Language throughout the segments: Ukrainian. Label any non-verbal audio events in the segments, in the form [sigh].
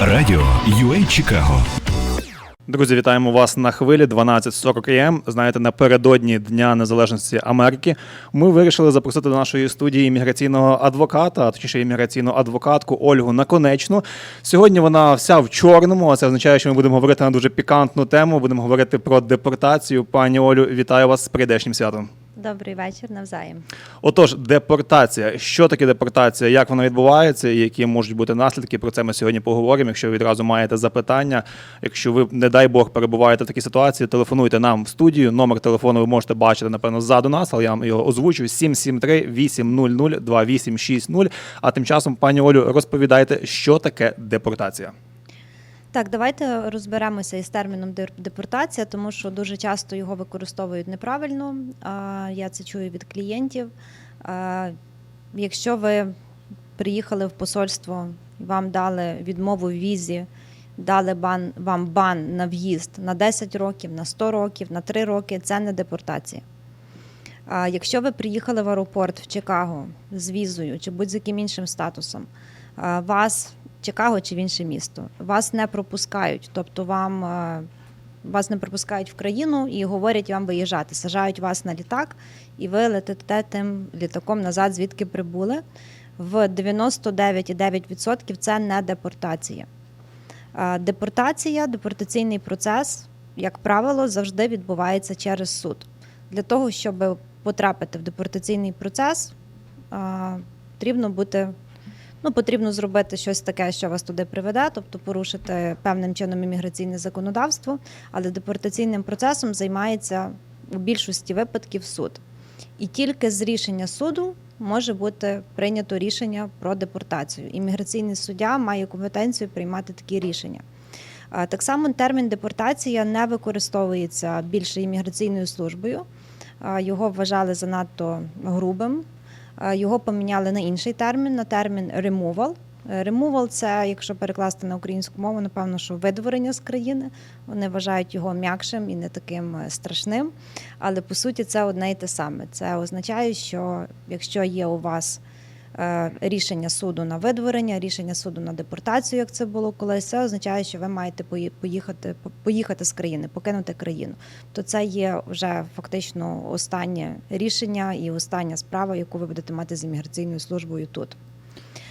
Радіо UA Чикаго. Друзі, вітаємо вас на хвилі 12.40 АМ. Знаєте, напередодні Дня Незалежності Америки ми вирішили запросити до нашої студії імміграційного адвоката, а точніше імміграційну адвокатку Ольгу Наконечну. Сьогодні вона вся в чорному, а це означає, що ми будемо говорити на дуже пікантну тему. Будемо говорити про депортацію. Пані Олю, вітаю вас з прийдешнім святом. Добрий вечір навзаєм. Отож, депортація. Що таке депортація? Як вона відбувається? Які можуть бути наслідки? Про це ми сьогодні поговоримо. Якщо ви відразу маєте запитання, якщо ви, не дай Бог, перебуваєте в такій ситуації, телефонуйте нам в студію. Номер телефону ви можете бачити, напевно, ззаду нас, але я вам його озвучу: 773 800 2860. А тим часом, пані Олю, розповідайте, що таке депортація. Так, давайте розберемося із терміном депортація, тому що дуже часто його використовують неправильно. Я це чую від клієнтів. Якщо ви приїхали в посольство вам дали відмову в візі, дали бан, вам бан на в'їзд на 10 років, на 100 років, на 3 роки, це не депортація. Якщо ви приїхали в аеропорт в Чикаго з візою чи будь-яким іншим статусом, вас Чикаго чи в інше місто, вас не пропускають, тобто вам е, вас не пропускають в країну і говорять вам виїжджати, сажають вас на літак, і ви летите тим літаком назад, звідки прибули. В 99,9% це не депортація. Е, Депортація, депортаційний процес, як правило, завжди відбувається через суд. Для того, щоб потрапити в депортаційний процес, е, потрібно бути Ну, потрібно зробити щось таке, що вас туди приведе, тобто порушити певним чином імміграційне законодавство, але депортаційним процесом займається у більшості випадків суд. І тільки з рішення суду може бути прийнято рішення про депортацію. Імміграційний суддя має компетенцію приймати такі рішення. Так само термін депортація не використовується більше імміграційною службою. Його вважали занадто грубим. Його поміняли на інший термін, на термін removal. Ремувал – це, якщо перекласти на українську мову, напевно, що видворення з країни. Вони вважають його м'якшим і не таким е, страшним. Але по суті це одне і те саме. Це означає, що якщо є у вас рішення суду на видворення, рішення суду на депортацію, як це було колись, це означає, що ви маєте поїхати, поїхати з країни, покинути країну. То це є вже фактично останнє рішення і остання справа, яку ви будете мати з імміграційною службою тут.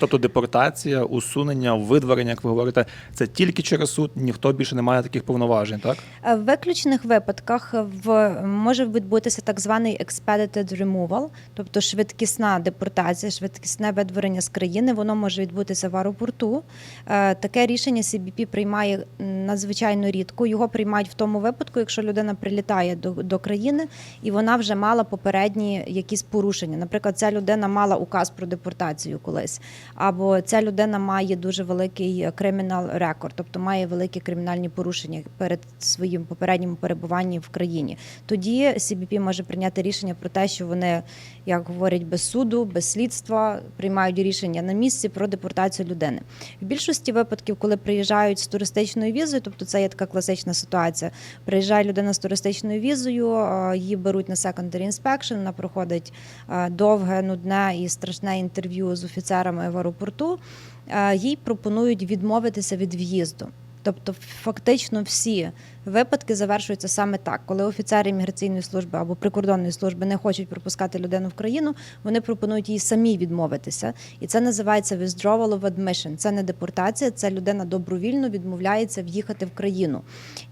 Тобто депортація, усунення, видворення, як ви говорите, це тільки через суд, ніхто більше не має таких повноважень, так? Е, В виключених випадках в може відбутися так званий expedited removal, тобто швидкісна депортація, швидкісне видворення з країни. Воно може відбутися в аеропорту. Е, Таке рішення CBP приймає надзвичайно рідко. Його приймають в тому випадку, якщо людина прилітає до, до країни і вона вже мала попередні якісь порушення. Наприклад, ця людина мала указ про депортацію колись, або ця людина має дуже великий кримінал рекорд, тобто має великі кримінальні порушення перед своїм попереднім перебуванням в країні. Тоді CBP може прийняти рішення про те, що вони, як говорять, без суду, без слідства приймають рішення на місці про депортацію людини. В більшості випадків, коли приїжджають з туристичною візою, тобто це є така класична ситуація. Приїжджає людина з туристичною візою, е, її беруть на secondary inspection, вона проходить е, довге, нудне і страшне інтерв'ю з офіцерами в аеропорту. Е, Їй пропонують відмовитися від в'їзду. Тобто, фактично всі випадки завершуються саме так. Коли офіцери імміграційної служби або прикордонної служби не хочуть пропускати людину в країну, вони пропонують їй самі відмовитися. І це називається withdrawal of admission. Це не депортація, це людина добровільно відмовляється в'їхати в країну.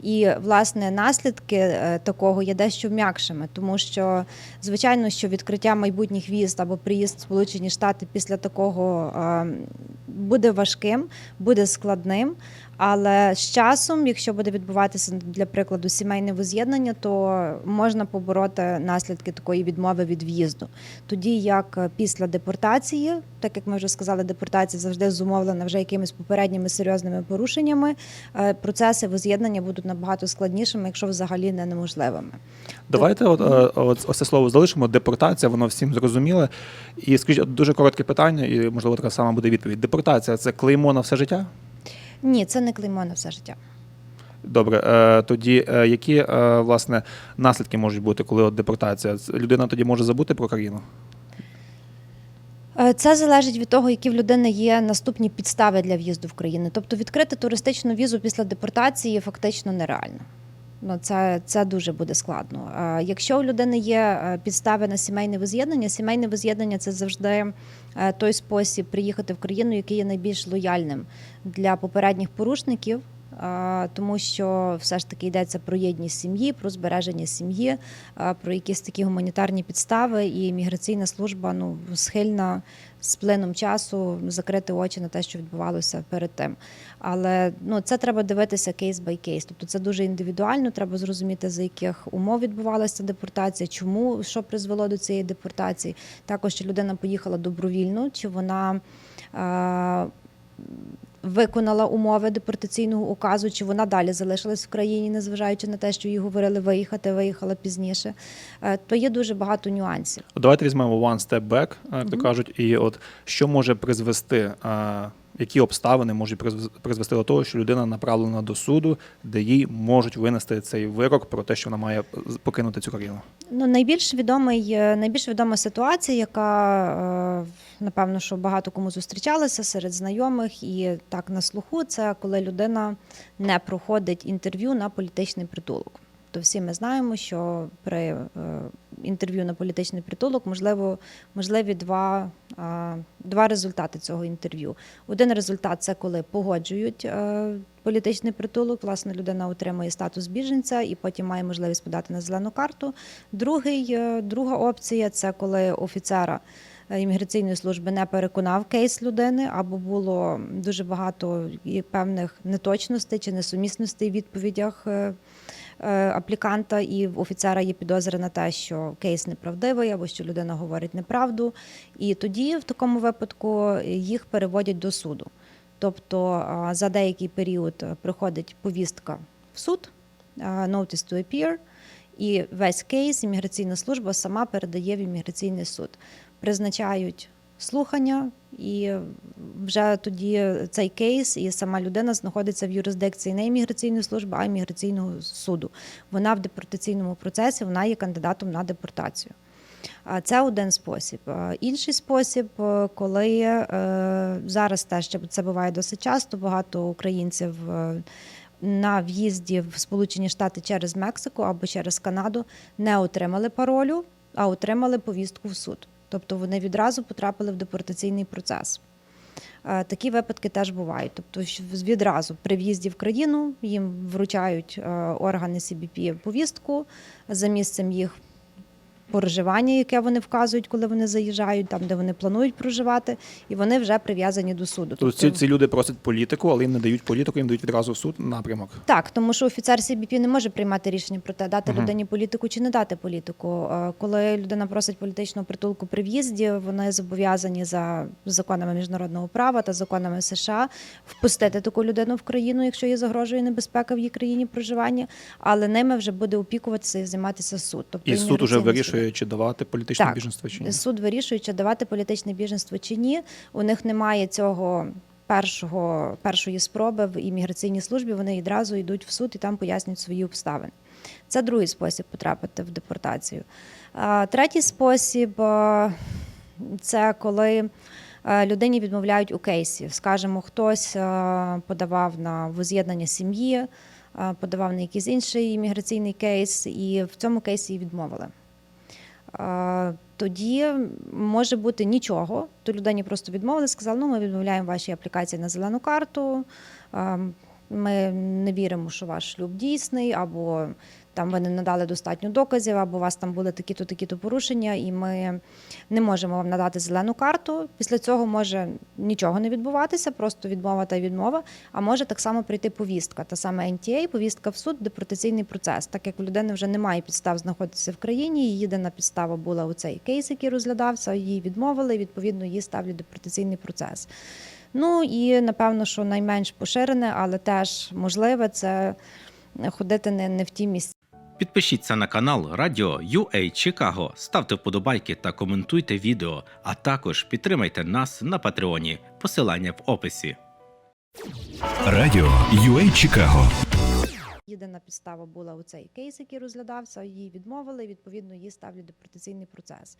І власне наслідки е, такого є дещо м'якшими, тому що звичайно, що відкриття майбутніх віз або приїзд в Сполучені Штати після такого е, буде важким, буде складним. Але з часом, якщо буде відбуватися для прикладу сімейне воз'єднання, то можна побороти наслідки такої відмови від в'їзду. Тоді як е, після депортації, так як ми вже сказали, депортація завжди зумовлена вже якимись попередніми серйозними порушеннями. е, Процеси воз'єднання будуть набагато складнішими, якщо взагалі не неможливими. Давайте от, е, от ось це слово залишимо. Депортація, воно всім зрозуміле. І скажіть, дуже коротке питання, і можливо така сама буде відповідь. Депортація це клеймо на все життя? Ні, це не клеймо на все життя. Добре, е, тоді е, які е, власне наслідки можуть бути, коли от депортація? Людина тоді може забути про країну? Це залежить від того, які в людини є наступні підстави для в'їзду в країну. Тобто відкрити туристичну візу після депортації фактично нереально. Ну, це, це дуже буде складно. Якщо у людини є підстави на сімейне воз'єднання, сімейне воз'єднання це завжди той спосіб приїхати в країну, який є найбільш лояльним для попередніх порушників. Тому що все ж таки йдеться про єдність сім'ї, про збереження сім'ї, про якісь такі гуманітарні підстави, і міграційна служба ну схильна з плином часу закрити очі на те, що відбувалося перед тим. Але ну це треба дивитися кейс бай кейс. Тобто це дуже індивідуально. Треба зрозуміти, за яких умов відбувалася депортація, чому що призвело до цієї депортації. Також чи людина поїхала добровільно, чи вона. Е- Виконала умови депортаційного указу, чи вона далі залишилась в країні, незважаючи на те, що їй говорили виїхати, виїхала пізніше. Е, То є дуже багато нюансів. Давайте візьмемо one step back, як то кажуть, і от що може призвести, а, які обставини можуть призв- призвести до того, що людина направлена до суду, де їй можуть винести цей вирок про те, що вона має покинути цю країну. Ну, найбільш відомий, е, найбільш відома ситуація, яка е, напевно, що багато кому зустрічалася серед знайомих, і так на слуху, це коли людина не проходить інтерв'ю на політичний притулок. То всі ми знаємо, що при е, інтерв'ю на політичний притулок можливо можливі два, е, два результати цього інтерв'ю. Один результат це коли погоджують е, політичний притулок. Власне, людина отримує статус біженця і потім має можливість подати на зелену карту. Другий, друга опція це коли офіцера імміграційної служби не переконав кейс людини, або було дуже багато і певних неточностей чи несумісностей в відповідях. Е, Апліканта і в офіцера є підозри на те, що кейс неправдивий або що людина говорить неправду. І тоді, в такому випадку, їх переводять до суду. Тобто за деякий період приходить повістка в суд, notice to appear, і весь кейс імміграційна служба сама передає в імміграційний суд. Призначають слухання, і вже тоді цей кейс і сама людина знаходиться в юрисдикції не імміграційної служби, а імміграційного суду. Вона в депортаційному процесі, вона є кандидатом на депортацію. Це один спосіб. Інший спосіб, е, коли е, зараз теж це буває досить часто, багато українців е, на в'їзді в Сполучені Штати через Мексику або через Канаду не отримали паролю, а отримали повістку в суд. Тобто вони відразу потрапили в депортаційний процес. Е, Такі випадки теж бувають. Тобто, відразу при в'їзді в країну їм вручають е, органи СІБІПІ повістку за місцем їх проживання, яке вони вказують, коли вони заїжджають, там де вони планують проживати, і вони вже прив'язані до суду. Тобто ці, ці люди просять політику, але їм не дають політику, їм дають відразу в суд напрямок. Так, тому що офіцер CBP не може приймати рішення про те, дати людині політику чи не дати політику. Е, Коли людина просить політичного притулку при в'їзді, вони зобов'язані за законами міжнародного права та законами США впустити таку людину в країну, якщо їй загрожує небезпека в її країні проживання, але ними вже буде опікуватися і займатися суд. Тобто І суд уже суд. Вирішує, чи давати політичне Так. біженство чи ні. Суд вирішує, чи давати політичне біженство чи ні. У них немає цього першого, першої спроби в імміграційній службі. Вони відразу йдуть в суд і там пояснюють свої обставини. Це другий спосіб потрапити в депортацію. Третій спосіб це коли е, людині відмовляють у кейсі. Скажімо, хтось е, подавав на воз'єднання сім'ї, е, подавав на якийсь інший імміграційний кейс, і в цьому кейсі їй відмовили. Тоді може бути нічого. То людині просто відмовили, сказали, ну ми відмовляємо ваші аплікації на зелену карту. Ми не віримо, що ваш шлюб дійсний, або там ви не надали достатньо доказів, або у вас там були такі-то, такі-то порушення, і ми не можемо вам надати зелену карту. Після цього може нічого не відбуватися, просто відмова та відмова. А може так само прийти повістка, та саме NTA, повістка в суд, депортаційний процес. Так як у людини вже немає підстав знаходитися в країні, її єдина підстава була у цей кейс, який розглядався, її відмовили, і, відповідно, її ставлять депортаційний процес. Ну і напевно, що найменш поширене, але теж можливе, це ходити не, не в ті місця. Підпишіться на канал Радіо UA Чикаго, ставте вподобайки та коментуйте відео, а також підтримайте нас на Патреоні. Посилання в описі. Радіо UA Чикаго. Єдина підстава була у цей кейс, який розглядався, її відмовили, відповідно, її ставлять депортаційний процес.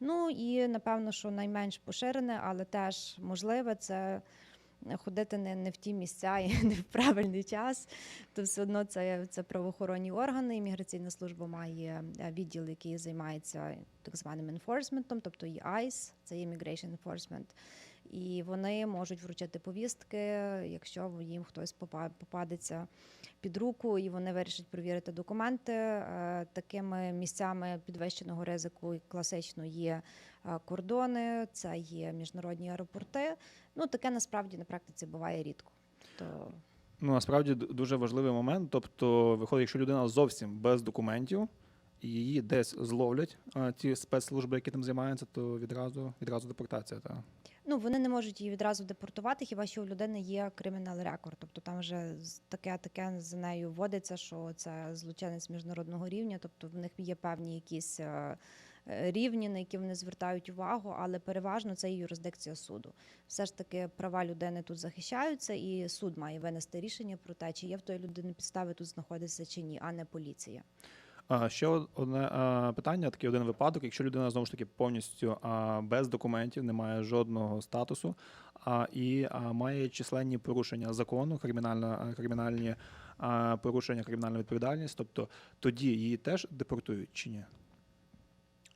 Ну і напевно, що найменш поширене, але теж можливе, це ходити не, не в ті місця і [laughs] не в правильний час. То все одно це, це правоохоронні органи. Імміграційна служба має е, відділ, який займається так званим енфорсментом, тобто і ICE, це є Immigration Enforcement. І вони можуть вручити повістки, якщо їм хтось попа- попадеться під руку, і вони вирішать перевірити документи. Е, Такими місцями підвищеного ризику класично є е, кордони, це є міжнародні аеропорти. Ну таке насправді на практиці буває рідко. То Ну, насправді дуже важливий момент. Тобто, виходить, якщо людина зовсім без документів, її десь зловлять а, ті спецслужби, які тим займаються, то відразу відразу депортація. Та. Ну вони не можуть її відразу депортувати, хіба що у людини є кримінал рекорд. Тобто там вже таке таке за нею вводиться, що це злочинець міжнародного рівня. Тобто в них є певні якісь е, е, рівні, на які вони звертають увагу, але переважно це є юрисдикція суду. Все ж таки права людини тут захищаються, і суд має винести рішення про те, чи є в тої людини підстави тут знаходитися чи ні, а не поліція. Ще одне питання, такий один випадок. Якщо людина знову ж таки повністю без документів, не має жодного статусу і має численні порушення закону, кримінальна, кримінальні порушення, кримінальна відповідальність, тобто тоді її теж депортують чи ні?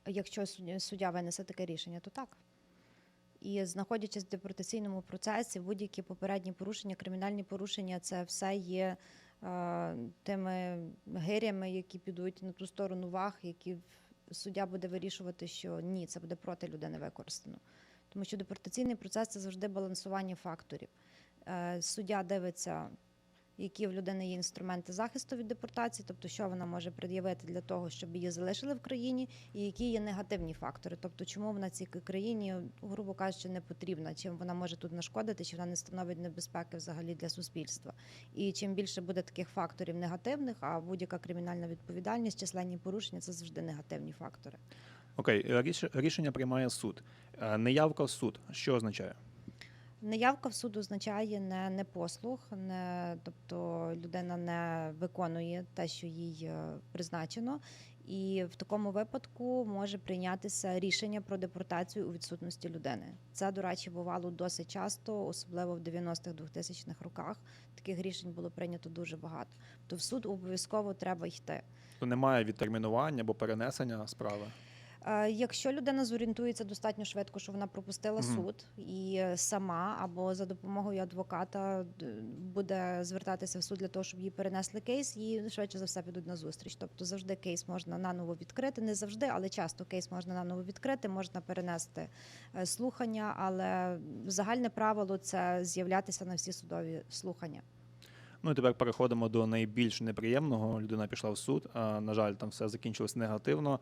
Якщо суддя винесе таке рішення, то так. І знаходячись в депортаційному процесі, будь-які попередні порушення, кримінальні порушення, це все є тими гирями, які підуть на ту сторону ваг, які суддя буде вирішувати, що ні, це буде проти людини використано. Тому що депортаційний процес це завжди балансування факторів. Е, суддя дивиться, які в людини є інструменти захисту від депортації, тобто що вона може пред'явити для того, щоб її залишили в країні, і які є негативні фактори, тобто чому вона цій країні, грубо кажучи, не потрібна, чим вона може тут нашкодити, чи вона не становить небезпеки взагалі для суспільства. І чим більше буде таких факторів негативних, а будь-яка кримінальна відповідальність, численні порушення це завжди негативні фактори. Окей, рішення приймає суд. Е, Неявка в суд. Що означає? Неявка в суд означає не, не послух, не, тобто людина не виконує те, що їй е, призначено, і в такому випадку може прийнятися рішення про депортацію у відсутності людини. Це, до речі, бувало досить часто, особливо в 90-х 2000-х роках. Таких рішень було прийнято дуже багато. То в суд обов'язково треба йти. То немає відтермінування або перенесення справи. Е, Якщо людина зорієнтується достатньо швидко, що вона пропустила Мгм. суд і е, сама або за допомогою адвоката буде звертатися в суд для того, щоб їй перенесли кейс, їй швидше за все підуть на зустріч. Тобто завжди кейс можна наново відкрити. Не завжди, але часто кейс можна наново відкрити, можна перенести е, слухання. Але загальне правило це з'являтися на всі судові слухання. Ну і тепер переходимо до найбільш неприємного. Людина пішла в суд. На жаль, там все закінчилось негативно.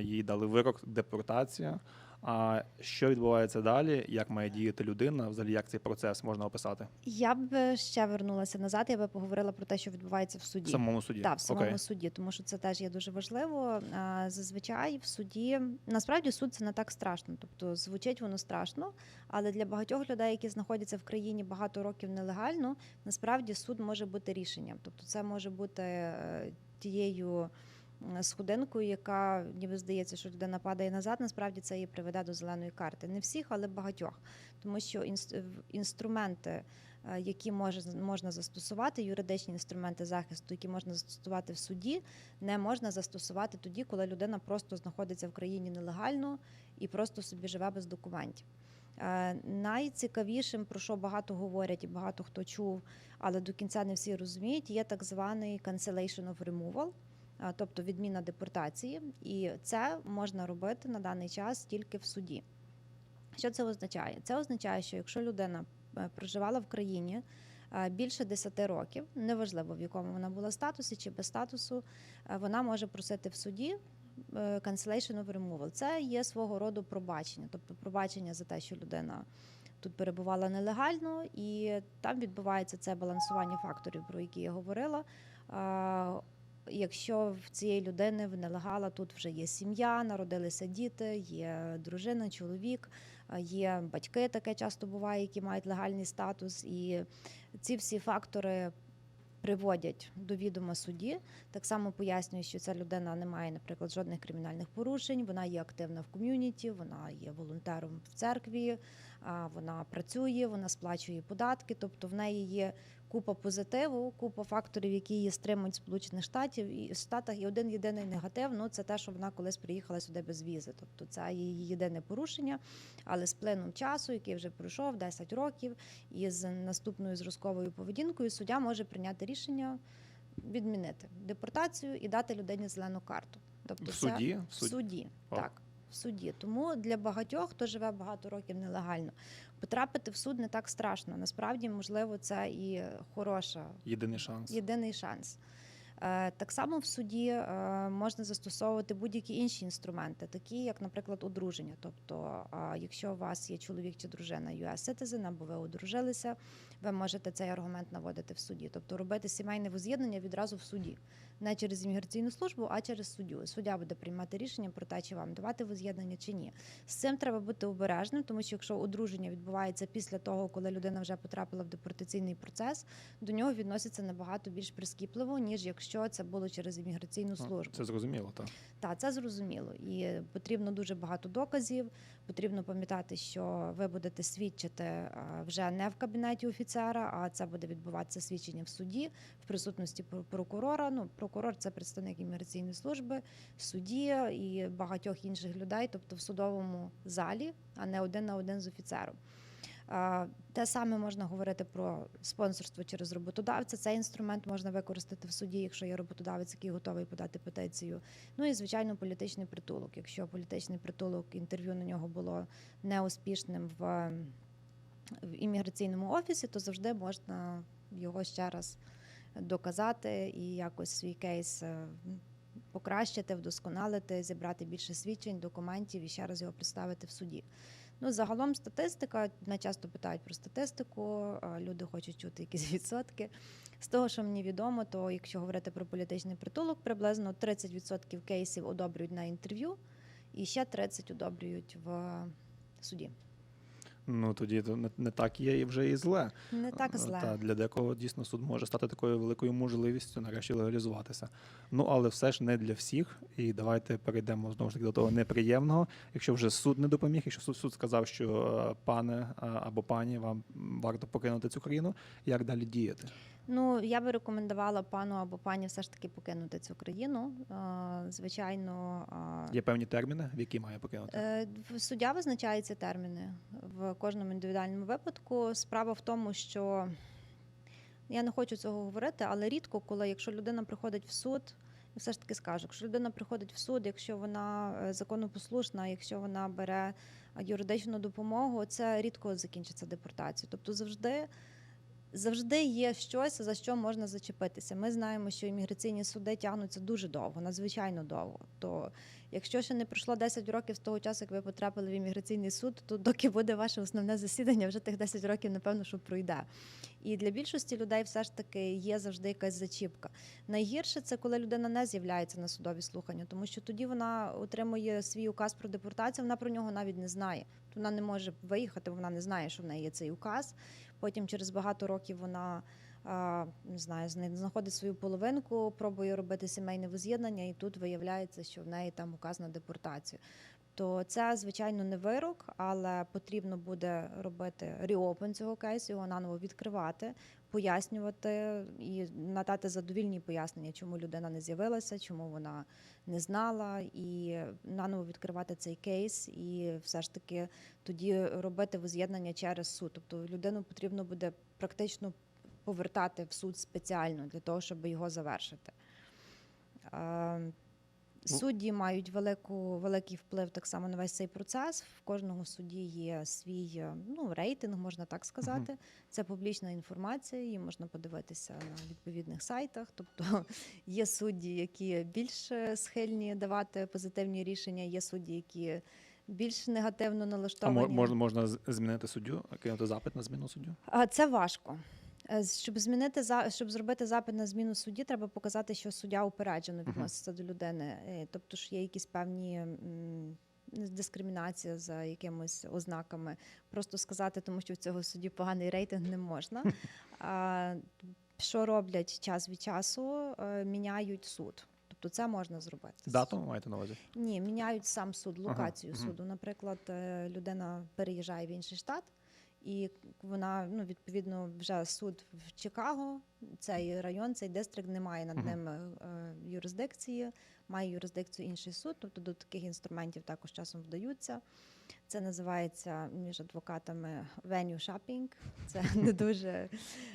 Їй дали вирок депортація. А що відбувається далі? Як має діяти людина? Взагалі, як цей процес можна описати Я б ще вернулася назад. Я би поговорила про те, що відбувається в суді. в самому суді? Так, в самому Окей. суді, тому що це теж є дуже важливо. Зазвичай в суді насправді суд це не так страшно. Тобто звучить воно страшно, але для багатьох людей, які знаходяться в країні багато років нелегально, насправді суд може бути рішенням. Тобто, це може бути е, тією. М, Сходинкою, яка ніби здається, що людина падає назад, насправді це її приведе до зеленої карти. Не всіх, але багатьох. Тому що інс- інструменти, е, які можна застосувати, юридичні інструменти захисту, які можна застосувати в суді, не можна застосувати тоді, коли людина просто знаходиться в країні нелегально і просто собі живе без документів. Е, Найцікавішим, про що багато говорять і багато хто чув, але до кінця не всі розуміють, є так званий cancellation of removal, е, тобто відміна депортації, і це можна робити на даний час тільки в суді. Що це означає? Це означає, що якщо людина е, проживала в країні е, більше 10 років, неважливо в якому вона була статусі чи без статусу, е, вона може просити в суді. е, Cancellation of removal. Це є свого роду пробачення, тобто пробачення за те, що людина тут перебувала нелегально, і там відбувається це балансування факторів, про які я говорила. Якщо в цієї людини в тут вже є сім'я, народилися діти, є дружина, чоловік, е, є батьки, таке часто буває, які мають легальний статус, і ці всі фактори приводять до відома судді, так само пояснюють, що ця людина не має, наприклад, жодних кримінальних порушень, вона є активна в ком'юніті, вона є волонтером в церкві, вона працює, вона сплачує податки, тобто в неї є купа позитиву, купа факторів, які її стримують в Сполучених Штатів і Штатах. І один єдиний негатив ну це те, що вона колись приїхала сюди без візи. Тобто це її єдине порушення, але з плином часу, який вже пройшов 10 років, і з наступною зразковою поведінкою суддя може прийняти рішення відмінити депортацію і дати людині зелену карту. Тобто В це суді? В в суді? суді, так. В суді. Тому для багатьох, хто живе багато років нелегально, потрапити в суд не так страшно. Насправді, можливо, це і хороша Єдиний шанс. єдиний шанс. Е, Так само в суді е, можна застосовувати будь-які інші інструменти, такі як, наприклад, одруження. Тобто, е, якщо у вас є чоловік чи дружина US citizen, або ви одружилися, ви можете цей аргумент наводити в суді. Тобто робити сімейне воз'єднання відразу в суді, не через імміграційну службу, а через суддю. Суддя буде приймати рішення про те, чи вам давати воз'єднання чи ні. З цим треба бути обережним, тому що якщо одруження відбувається після того, коли людина вже потрапила в депортаційний процес, до нього відносяться набагато більш прискіпливо, ніж якщо це було через імміграційну Ну, службу. Це зрозуміло, так. Так, це зрозуміло. І потрібно дуже багато доказів. Потрібно пам'ятати, що ви будете свідчити вже не в кабінеті офіцера, а це буде відбуватися свідчення в суді в присутності прокурора. Ну, прокурор це представник імміграційної служби, судді і багатьох інших людей, тобто в судовому залі, а не один на один з офіцером. Те саме можна говорити про спонсорство через роботодавця. Цей інструмент можна використати в суді, якщо є роботодавець, який готовий подати петицію. Ну і звичайно, політичний притулок. Якщо політичний притулок інтерв'ю на нього було неуспішним в, в імміграційному офісі, то завжди можна його ще раз доказати і якось свій кейс е, покращити, вдосконалити, зібрати більше свідчень, документів і ще раз його представити в суді. Ну, загалом статистика, на часто питають про статистику, люди хочуть чути якісь [laughs] відсотки. З того, що мені відомо, то якщо говорити про політичний притулок, приблизно 30% кейсів одобрюють на інтерв'ю, і ще 30% одобрюють в суді. Ну тоді то не, не так є і вже і зле. Не так зле. Та для декого дійсно суд може стати такою великою можливістю нарешті легалізуватися. Ну але все ж не для всіх. І давайте перейдемо знову ж таки до того неприємного. Якщо вже суд не допоміг, якщо суд, суд сказав, що е, пане або пані, вам варто покинути цю країну, як далі діяти? Ну, я би рекомендувала пану або пані все ж таки покинути цю країну. Е, Звичайно, е, Є певні терміни, в які має покинути? Е, Суддя визначає ці терміни в кожному індивідуальному випадку. Справа в тому, що я не хочу цього говорити, але рідко, коли якщо людина приходить в суд, і все ж таки скажу, якщо людина приходить в суд, якщо вона е, законопослушна, якщо вона бере е, юридичну допомогу, це рідко закінчиться депортацією. Тобто завжди. Завжди є щось, за що можна зачепитися. Ми знаємо, що імміграційні суди тягнуться дуже довго, надзвичайно довго. То якщо ще не пройшло 10 років з того часу, як ви потрапили в імміграційний суд, то доки буде ваше основне засідання, вже тих 10 років, напевно, що пройде. І для більшості людей все ж таки є завжди якась зачіпка. Найгірше це коли людина не з'являється на судові слухання, тому що тоді вона отримує свій указ про депортацію, вона про нього навіть не знає. Вона не може виїхати, вона не знає, що в неї є цей указ. Потім через багато років вона не знаю, знаходить свою половинку, пробує робити сімейне воз'єднання, і тут виявляється, що в неї там указ на депортацію. То це, звичайно, не вирок, але потрібно буде робити ріопен цього кейсу, його наново відкривати, пояснювати і надати задовільні пояснення, чому людина не з'явилася, чому вона не знала, і наново відкривати цей кейс, і все ж таки тоді робити воз'єднання через суд. Тобто людину потрібно буде практично повертати в суд спеціально для того, щоб його завершити. Судді мають велику, великий вплив так само на весь цей процес. В кожного судді є свій е, ну, рейтинг, можна так сказати. Це публічна інформація, її можна подивитися на відповідних сайтах. Тобто [laughs] є судді, які більш е, схильні давати позитивні рішення, є судді, які більш негативно налаштовані. мо- можна, можна змінити суддю, кинути запит на зміну суддю? А, Це важко. Е, Щоб змінити за щоб зробити запит на зміну судді, треба показати, що суддя упереджено відноситься до людини. Е, Тобто ж є якісь певні м, дискримінація за якимись ознаками. Просто сказати, тому що в цього судді поганий рейтинг не можна. А, що роблять час від часу? Е, Міняють суд. Тобто це можна зробити. Дату маєте на увазі? Ні, міняють сам суд, локацію мгм. суду. Наприклад, е, людина переїжджає в інший штат, і вона ну відповідно вже суд в Чикаго, цей район, цей дистрикт не має над ним е, юрисдикції, має юрисдикцію інший суд. Тобто до таких інструментів також часом вдаються. Це називається між адвокатами venue shopping. Це [laughs] не дуже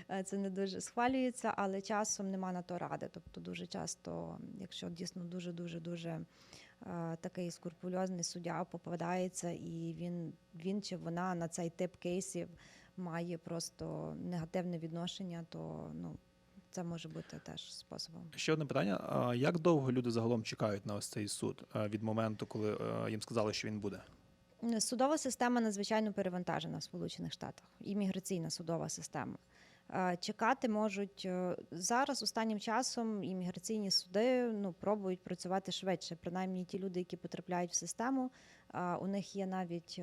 е, це не дуже схвалюється, але часом нема на то ради. Тобто дуже часто, якщо дійсно дуже дуже дуже е, такий скрупульозний суддя попадається, і він, він чи вона на цей тип кейсів має просто негативне відношення, то ну. Це може бути теж способом. Ще одне питання: як довго люди загалом чекають на ось цей суд е, від моменту, коли е, їм сказали, що він буде? Судова система надзвичайно перевантажена в Сполучених Штатах. Імміграційна судова система. Е, Чекати можуть е, зараз останнім часом імміграційні суди ну, пробують працювати швидше. Принаймні ті люди, які потрапляють в систему, е, у них є навіть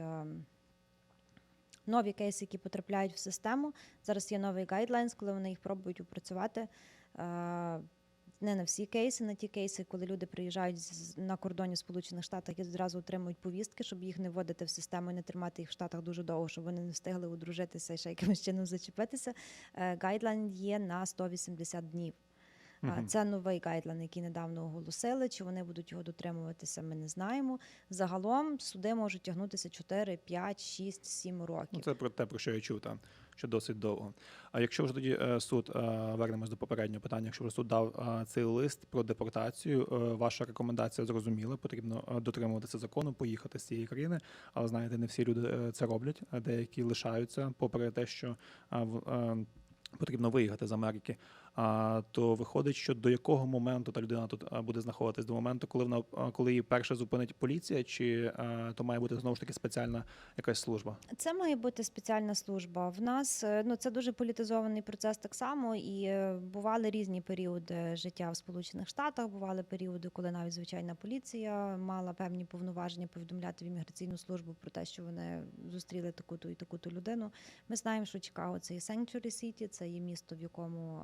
нові кейси, які потрапляють в систему. Зараз є новий гайдлайнс, коли вони їх пробують опрацювати. Не на всі кейси, на ті кейси, коли люди приїжджають на кордоні Сполучених Штатів і одразу отримують повістки, щоб їх не вводити в систему і не тримати їх в Штатах дуже довго, щоб вони не встигли одружитися і ще якимось чином зачепитися. Е, Гайдлайн є на 180 днів. Мгм. Це новий гайдлайн, який недавно оголосили. Чи вони будуть його дотримуватися, ми не знаємо. Загалом суди можуть тягнутися 4, 5, 6, 7 років. Ну, це про те, про що я чув, там, що досить довго. А якщо вже тоді е, суд, е, вернемось до попереднього питання, якщо вже суд дав е, цей лист про депортацію, ваша рекомендація зрозуміла, потрібно дотримуватися закону, поїхати з цієї країни. Але знаєте, не всі люди це роблять, деякі лишаються, попри те, що потрібно виїхати з Америки. А то виходить, що до якого моменту та людина тут буде знаходитись? До моменту, коли вона коли її перше зупинить поліція, чи то має бути знову ж таки спеціальна якась служба? Це має бути спеціальна служба. В нас е, ну це дуже політизований процес так само, і е, бували різні періоди життя в Сполучених Штатах. Бували періоди, коли навіть звичайна поліція мала певні повноваження повідомляти в імміграційну службу про те, що вони зустріли таку-то і таку-то людину. Ми знаємо, що Чикаго це є Sanctuary City, це є місто, в якому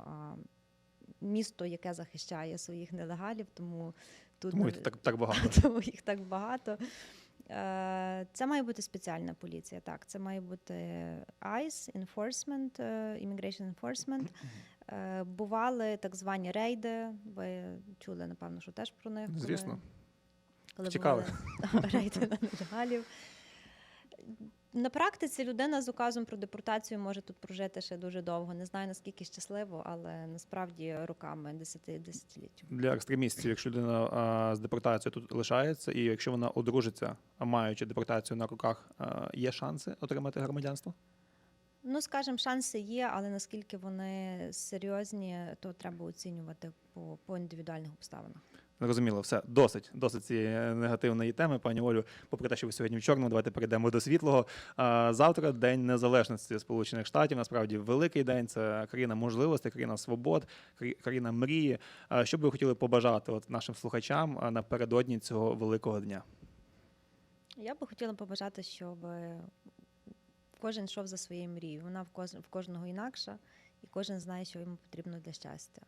місто, яке захищає своїх нелегалів, тому тут Тому їх так, так багато. [laughs] тому їх так багато. Е, Це має бути спеціальна поліція. Так, це має бути ICE, Enforcement, е, Immigration Enforcement. Е, Бували так звані рейди. Ви чули, напевно, що теж про них. коли- Звісно. Коли Цікаво. бували [laughs] рейди на нелегалів. На практиці людина з указом про депортацію може тут прожити ще дуже довго. Не знаю наскільки щасливо, але насправді роками десяти десятиліття. для екстремістів, якщо людина а, з депортацією тут лишається, і якщо вона одружиться, а маючи депортацію на руках, а, є шанси отримати громадянство? Ну, скажімо, шанси є, але наскільки вони серйозні, то треба оцінювати по, по індивідуальних обставинах. Зрозуміло, все досить, досить цієї негативної теми, пані Олю. Попри те, що ви сьогодні в чорному, давайте перейдемо до світлого. А, завтра день незалежності Сполучених Штатів. Насправді великий день. Це країна можливостей, країна свобод, країна мрії. Що б ви хотіли побажати от нашим слухачам напередодні цього великого дня? Я би хотіла побажати, щоб кожен йшов за своєю мрією. Вона в кожного інакша, і кожен знає, що йому потрібно для щастя.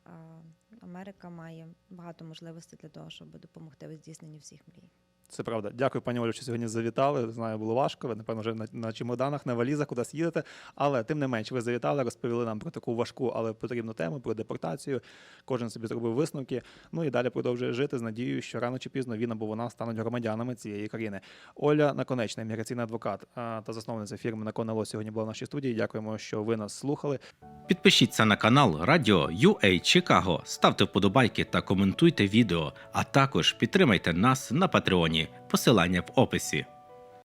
Америка має багато можливостей для того, щоб допомогти у здійсненні всіх мрій. Це правда. Дякую, пані Олю, що сьогодні завітали. Знаю, було важко. Ви, напевно, вже на, на чемоданах, на валізах кудись їдете. Але тим не менш, ви завітали, розповіли нам про таку важку, але потрібну тему, про депортацію. Кожен собі зробив висновки. Ну і далі продовжує жити з надією, що рано чи пізно він або вона стануть громадянами цієї країни. Оля Наконечна, імміграційний адвокат та засновниця фірми Наконело сьогодні була в нашій студії. Дякуємо, що ви нас слухали. Підпишіться на канал Радіо UA Чикаго, ставте вподобайки та коментуйте відео, а також підтримайте нас на Патреоні. Посилання в описі.